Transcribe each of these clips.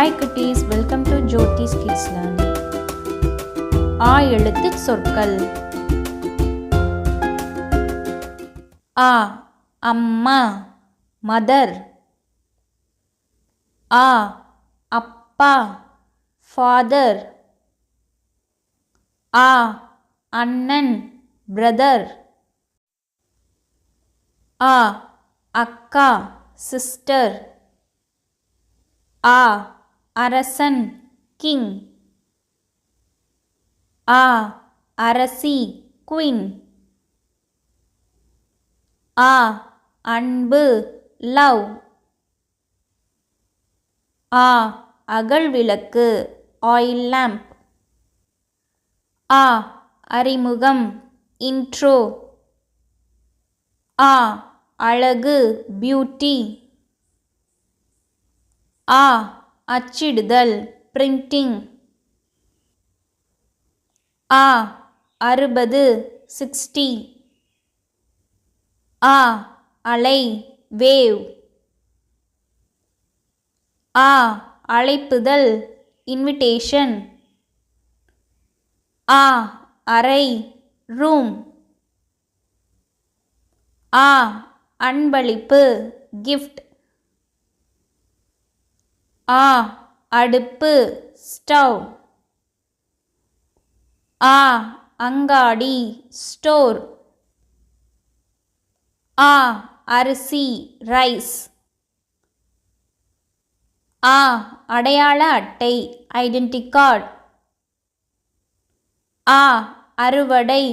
Hi குட்டீஸ் welcome to Jothi's kids learning ஆ எழுத்து சொற்கள். ஆ அம்மா. மதர். ஆ அப்பா. ஃபாதர். ஆ அண்ணன். பிரதர். ஆ அக்கா. சிஸ்டர். ஆ அரசன் கிங். ஆ அரசி குயின். ஆ அன்பு லவ். ஆ அகழ்விளக்கு ஆயில் லேம்ப். ஆ அறிமுகம் இன்ட்ரோ. ஆ அழகு பியூட்டி. ஆ அச்சிடுதல் பிரிண்டிங் ஆ அறுபது சிக்ஸ்டி ஆ அலை வேவ். ஆ அழைப்புதல் இன்விடேஷன் ஆ அறை ரூம் ஆ அன்பளிப்பு கிஃப்ட் ஆ அடுப்பு ஸ்டவ். ஆ அங்காடி ஸ்டோர். ஆ அரிசி ரைஸ். ஆ அடையாள அட்டை ஐடென்டி கார்டு. ஆ அறுவடை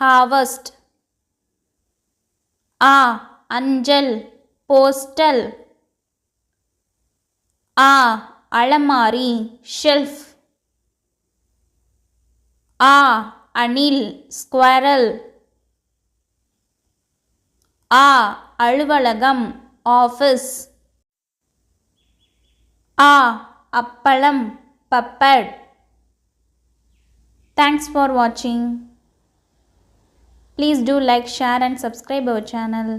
ஹாவஸ்ட் ஆ அஞ்சல் போஸ்டல். ஆ அலமாரி ஷெல்ஃப் ஆ அணில் ஸ்குவரல் ஆ அலுவலகம் ஆஃபீஸ் ஆ அப்பளம் பப்பட் தேங்க்ஸ் ஃபார் வாட்சிங் Please do like, share and subscribe our channel.